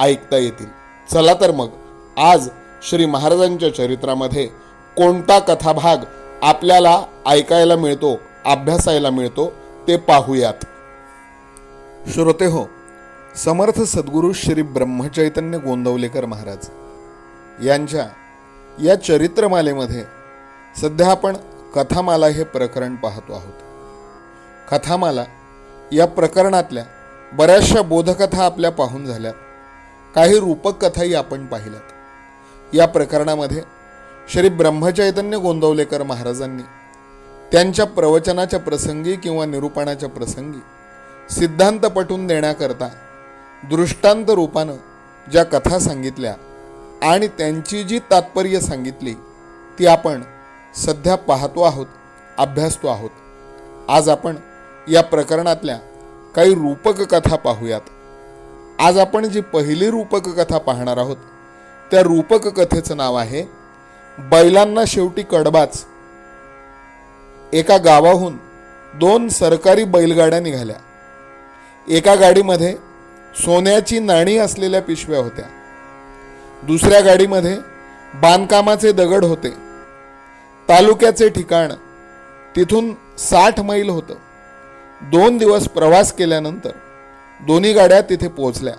ऐकता येतील. चला तर मग आज श्री महाराजांच्या चरित्रामध्ये कोणता कथाभाग आपल्याला ऐकायला मिळतो अभ्यासायला मिळतो ते पाहूयात. श्रोते हो समर्थ सद्गुरू श्री ब्रह्मचैतन्य गोंदवलेकर महाराज यांच्या या चरित्रमालेमध्ये सध्या आपण कथामाला हे प्रकरण पाहतो आहोत. कथामाला या प्रकरणातल्या बऱ्याचशा बोधकथा आपल्या पाहून झाल्यात. काही रूपक कथाही आपण पाहिल्यात. या प्रकरणामध्ये श्री ब्रह्मचैतन्य गोंदवलेकर महाराजांनी त्यांच्या प्रवचनाच्या प्रसंगी किंवा निरूपणाच्या प्रसंगी सिद्धांत पटून देण्याकरता दृष्टांत रूपानं ज्या कथा सांगितल्या आणि त्यांची जी तात्पर्य सांगितली ती आपण सध्या पाहतो आहोत अभ्यासतो आहोत. आज आपण या प्रकरणातल्या काही रूपक कथा पाहूयात. आज आपण जी पहिली रूपक कथा पाहणार आहोत त्या रूपक कथेचं नाव आहे बैलांना शेवटी कडबाच. एका गावाहून दोन सरकारी बैलगाड्या निघाल्या. एका गाडीमध्ये सोन्याची नाणी असलेल्या पिशव्या होत्या. दुसऱ्या गाडीमध्ये बांधकामाचे दगड होते. तालुक्याचे ठिकाण तिथून साठ मैल होतं. दोन दिवस प्रवास केल्यानंतर दोन्ही गाड्या तिथे पोहोचल्या.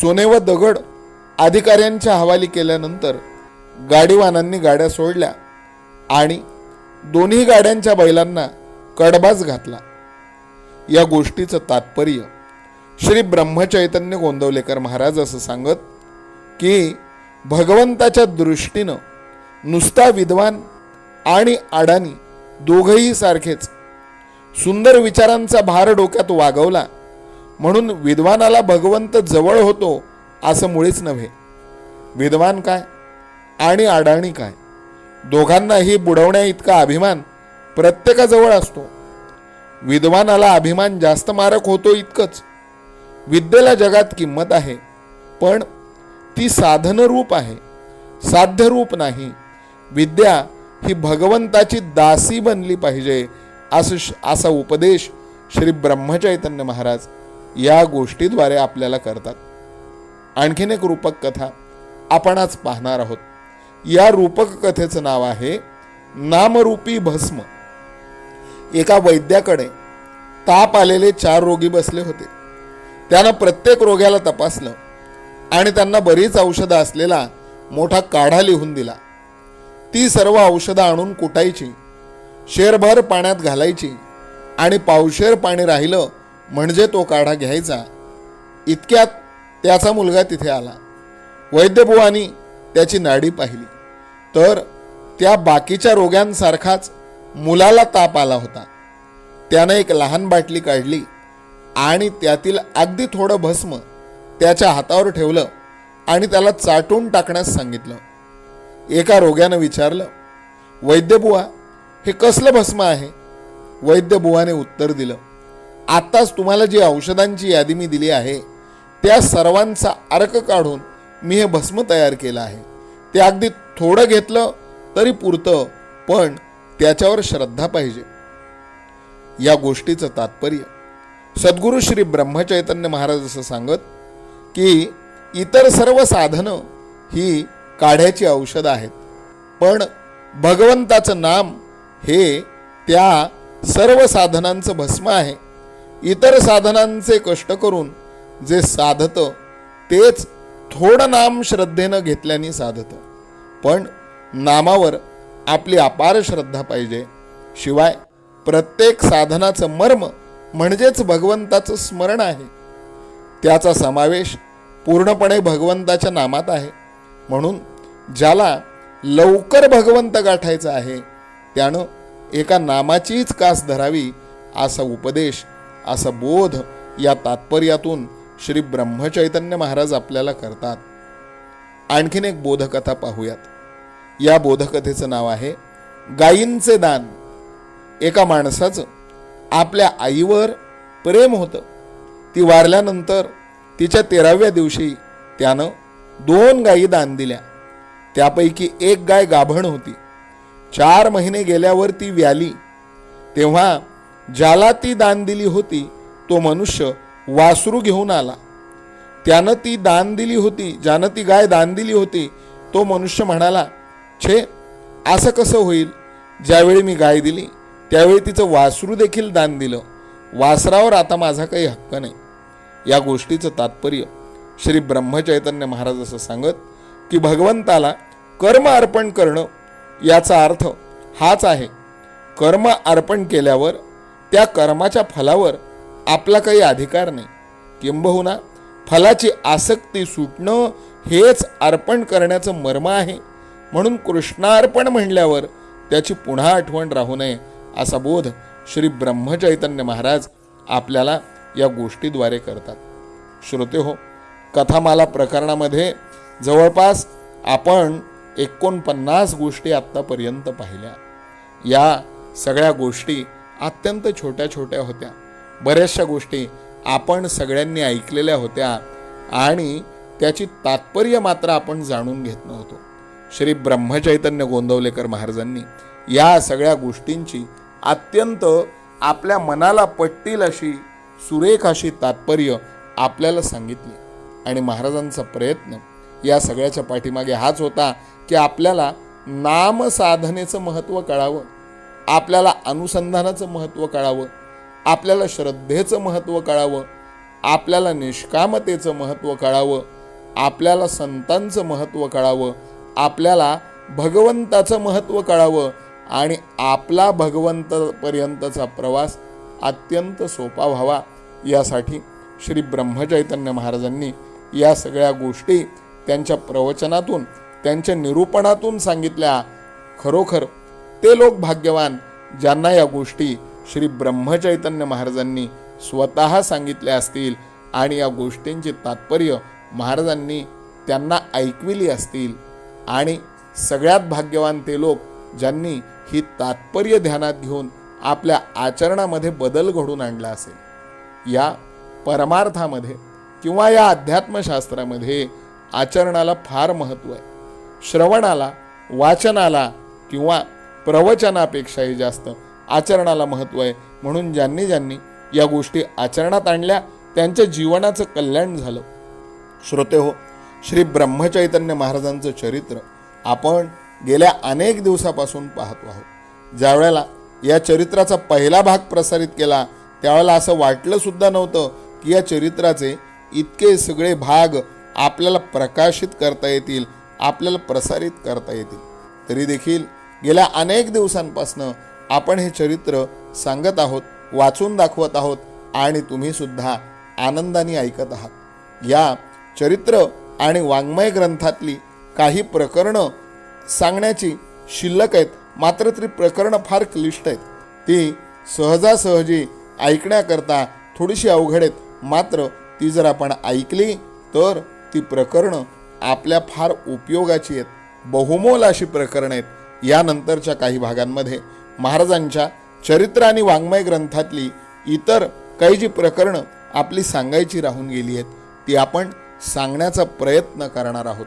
सोने व दगड अधिकाऱ्यांच्या हवाली केल्यानंतर गाडीवानांनी गाड्या सोडल्या आणि दोन्ही गाड्यांच्या बैलांना कडबाज घातला. या गोष्टीचं तात्पर्य श्री ब्रह्मचैतन्य गोंदवलेकर महाराज असं सांगत की भगवंताच्या दृष्टीनं नुसता विद्वान आणि अडाणी दोघंही सारखेच सुंदर विचारांचा भार डोक्यात वागवला म्हणून विद्वानाला भगवंत जवळ होतो असं मुळीच नव्हे. विद्वान काय? आणि अडाणी काय? दोघांनाही बुडवण्या इतका अभिमान प्रत्येकाजवळ असतो. विद्वानाला अभिमान जास्त मारक होतो इतकंच. विद्येला जगात किंमत आहे पण ती साधनरूप आहे साध्यरूप नाही. विद्या ही भगवंताची दासी बनली पाहिजे असं श- असा उपदेश श्री ब्रह्मचैतन्य महाराज या गोष्टीद्वारे आपल्याला करतात. आणखीन एक रूपक कथा आपण आज पाहणार आहोत. या रूपक कथेचं नाव आहे नामरूपी भस्म. एका वैद्याकडे ताप आलेले चार रोगी बसले होते. त्यानं प्रत्येक रोग्याला तपासलं आणि त्यांना बरीच औषधं असलेला मोठा काढा लिहून दिला. ती सर्व औषधं आणून कुटायची शेरभर पाण्यात घालायची आणि पावशेर पाणी राहिलं म्हणजे तो काढा घ्यायचा. इतक्यात त्याचा मुलगा तिथे आला. वैद्यबुवानी त्याची नाडी पाहिली. तर त्या बाकीच्या रोग्यांसारखाच मुलाला ताप आला होता. त्यानं एक लहान बाटली काढली आणि त्यातील अगदी थोडं भस्म त्याच्या हातावर ठेवलं आणि त्याला चाटून टाकण्यास सांगितलं. एका रोग्यानं विचारलं वैद्यबुवा हे कसलं भस्म आहे? वैद्यबुवाने उत्तर दिलं आत्ताच तुम्हाला जी औषधांची यादी मी दिली आहे त्या सर्वांचा अर्क काढून मी हे भस्म तयार केलं आहे. ते अगदी थोडं घेतलं तरी पुरतं पण त्याच्यावर श्रद्धा पाहिजे. या गोष्टीचं तात्पर्य. सद्गुरू श्री ब्रह्मचैतन्य महाराज असं सांगत की इतर सर्व साधनं ही काढ्याची औषधं आहेत. पण भगवंताचं नाम हे त्या सर्व साधनांचं भस्म आहे. इतर साधनांचे कष्ट करून जे साधतं तेच थोडं नाम श्रद्धेनं घेतल्याने साधतं. पण नामावर आपली अपार श्रद्धा पाहिजे. शिवाय प्रत्येक साधनाचं मर्म म्हणजेच भगवंताचं स्मरण आहे. त्याचा समावेश पूर्णपणे भगवंताच्या नामात आहे. म्हणून ज्याला लवकर भगवंत गाठायचा आहे त्यानं एका नामाचीच कास धरावी असा उपदेश असा बोध या तात्पर्यातून श्री ब्रह्मचैतन्य महाराज आपल्याला करतात. आणखीन एक बोधकथा पाहूयात. या बोधकथेचं नाव आहे गायींचे दान. एका माणसाचं आपल्या आईवर प्रेम होतं. ती वारल्यानंतर तिच्या तेराव्या दिवशी त्यानं दोन गायी दान दिल्या. त्यापैकी एक गाय गाभण होती. चार महिने गेल्यावर ती व्याली. तेव्हा ज्याला ती दान दिली होती तो मनुष्य वासरू घेऊन आला. त्यानं ती दान दिली होती ज्यानं ती गाय दान दिली होती तो मनुष्य म्हणाला छे असं कसं होईल? ज्यावेळी मी गाय दिली त्यावेळी तिचं वासरू देखील दान दिलं. वासरावर आता माझा काही हक्क नाही. या गोष्टीचं तात्पर्य श्री ब्रह्मचैतन्य महाराज असं सांगत की भगवंताला कर्म अर्पण करणं याचा अर्थ हाच आहे. कर्म अर्पण केल्यावर त्या कर्माच्या फलावर आपला काही अधिकार नाही. किंबहुना फलाची आसक्ती सुटणं हेच अर्पण करण्याचं मर्म आहे. म्हणून कृष्णार्पण म्हणल्यावर त्याची पुन्हा आठवण राहू नये असा बोध श्री ब्रह्मचैतन्य महाराज आपल्याला या गोष्टीद्वारे करतात. श्रोते हो कथामाला प्रकरणामध्ये जवळपास आपण एकोणपन्नास गोष्टी आत्तापर्यंत पाहिल्या. या सगळ्या गोष्टी अत्यंत छोट्या छोट्या होत्या. बऱ्याचशा गोष्टी आपण सगळ्यांनी ऐकलेल्या होत्या आणि त्याची तात्पर्य मात्र आपण जाणून घेत नव्हतो. श्री ब्रह्मचैतन्य गोंदवलेकर महाराजांनी या सगळ्या गोष्टींची अत्यंत आपल्या मनाला पटतील अशी सुरेख अशी तात्पर्य आपल्याला सांगितली. आणि महाराजांचा प्रयत्न या सगळ्याच्या पाठीमागे हाच होता की आपल्याला नामसाधनेचं महत्त्व कळावं. आपल्याला अनुसंधानाचं महत्त्व कळावं आपल्याला श्रद्धेचं महत्त्व कळावं आपल्याला निष्कामतेचं महत्त्व कळावं आपल्याला संतांचं महत्त्व कळावं आपल्याला भगवंताचं महत्त्व कळावं आणि आपला भगवंतपर्यंतचा प्रवास अत्यंत सोपा व्हावा. यासाठी श्री ब्रह्मचैतन्य महाराजांनी या सगळ्या गोष्टी त्यांच्या प्रवचनातून त्यांच्या निरूपणातून सांगितल्या. खरोखर ते लोक भाग्यवान ज्यांना या गोष्टी श्री ब्रह्मचैतन्य महाराजांनी स्वतः सांगितल्या असतील आणि या गोष्टींचे तात्पर्य महाराजांनी त्यांना ऐकविली असतील. आणि सगळ्यात भाग्यवान ते लोक ज्यांनी ही तात्पर्य ध्यानात घेऊन आपल्या आचरणामध्ये बदल घडून आणला असेल. या परमार्थामध्ये किंवा या अध्यात्मशास्त्रामध्ये आचरणाला फार महत्त्व आहे. श्रवणाला वाचनाला किंवा प्रवचनापेक्षाही जास्त. आचरणाला महत्त्व आहे. म्हणून ज्यांनी ज्यांनी या गोष्टी आचरणात आणल्या त्यांच्या जीवनाचं कल्याण झालं. श्रोते हो श्री ब्रह्मचैतन्य महाराजांचं चरित्र आपण गेल्या अनेक दिवसापासून पाहतो आहोत. ज्यावेळेला या चरित्राचा पहिला भाग प्रसारित केला त्यावेळेला असं वाटलं सुद्धा नव्हतं की या चरित्राचे इतके सगळे भाग आपल्याला प्रकाशित करता येतील आपल्याला प्रसारित करता येतील. तरी देखील गेल्या अनेक दिवसांपासनं आपण हे चरित्र सांगत आहोत वाचून दाखवत आहोत आणि तुम्ही सुद्धा आनंदाने ऐकत आहात. या चरित्र आणि वाङ्मय ग्रंथातली काही प्रकरणं सांगण्याची शिल्लक आहेत मात्र ती प्रकरणं फार क्लिष्ट आहेत. ती सहजासहजी ऐकण्याकरता थोडीशी अवघड आहेत मात्र ती जर आपण ऐकली तर ती प्रकरणं आपल्या फार उपयोगाची आहेत. बहुमोल अशी प्रकरणं आहेत. यानंतरच्या काही भागांमध्ये महाराजांच्या चरित्र आणि वाङ्मय ग्रंथातली इतर काही जी प्रकरणं आपली सांगायची राहून गेली आहेत ती आपण सांगण्याचा प्रयत्न करणार आहोत.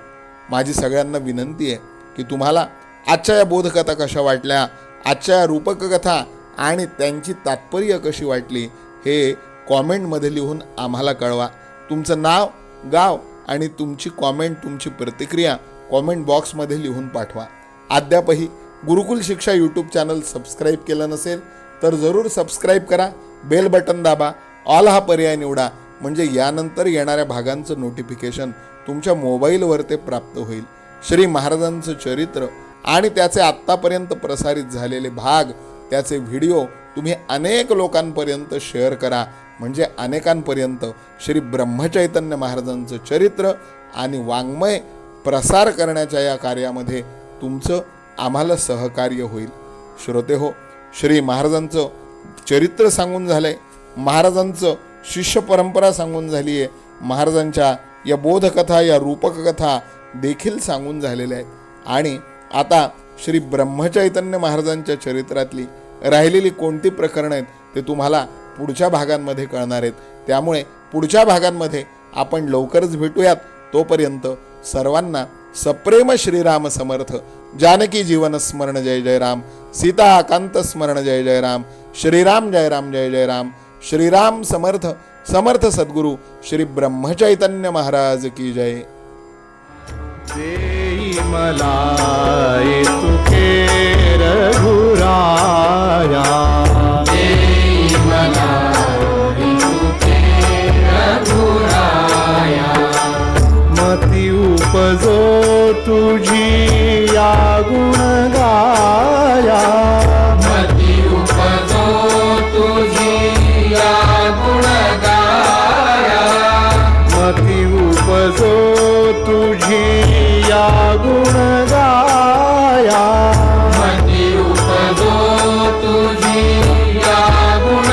माझी सगळ्यांना विनंती आहे की तुम्हाला आजच्या या बोधकथा कशा वाटल्या आजच्या या रूपककथा आणि त्यांची तात्पर्य कशी वाटली हे कॉमेंटमध्ये लिहून आम्हाला कळवा. तुमचं नाव गाव आणि तुमची कॉमेंट तुमची प्रतिक्रिया कॉमेंट बॉक्समध्ये लिहून पाठवा. अद्यापही गुरुकुल शिक्षा यूट्यूब चॅनल सबस्क्राईब केलं नसेल तर जरूर सबस्क्राईब करा बेल बटन दाबा ऑल हा पर्याय निवडा म्हणजे यानंतर येणाऱ्या भागांचं नोटिफिकेशन तुमच्या मोबाईलवर ते प्राप्त होईल. श्री महाराजांचं चरित्र आणि त्याचे आत्तापर्यंत प्रसारित झालेले भाग त्याचे व्हिडिओ तुम्ही अनेक लोकांपर्यंत शेअर करा म्हणजे अनेकांपर्यंत श्री ब्रह्मचैतन्य महाराजांचं चरित्र आणि वाङ्मय प्रसार करण्याच्या या कार्यामध्ये तुमचं आम्हाला सहकार्य होईल. श्रोते हो श्री महाराजांचं चरित्र सांगून झालं आहे महाराजांचं शिष्य परंपरा सांगून झाली आहे महाराजांच्या या बोधकथा या रूपककथा देखील सांगून झालेल्या आहेत. आणि आता श्री ब्रह्मचैतन्य महाराजांच्या चरित्रातली राहिलेली कोणती प्रकरणं आहेत ते तुम्हाला पुढच्या भागांमध्ये कळणार आहेत. त्यामुळे पुढच्या भागांमध्ये आपण लवकरच भेटूयात. तोपर्यंत सर्वांना सप्रेम श्रीराम समर्थ. जानकी जीवन स्मरण जय जय राम सीता कांत स्मरण जय जय राम श्रीराम जय राम जय जय राम श्रीराम समर्थ. समर्थ सद्गुरु. श्री ब्रह्मचैतन्य महाराज की जय. देई मला तुझी या गुण गाया मती उपजो तुझी या गुण गाया उपजो तुझी या गुण उपजो तुझी या गुण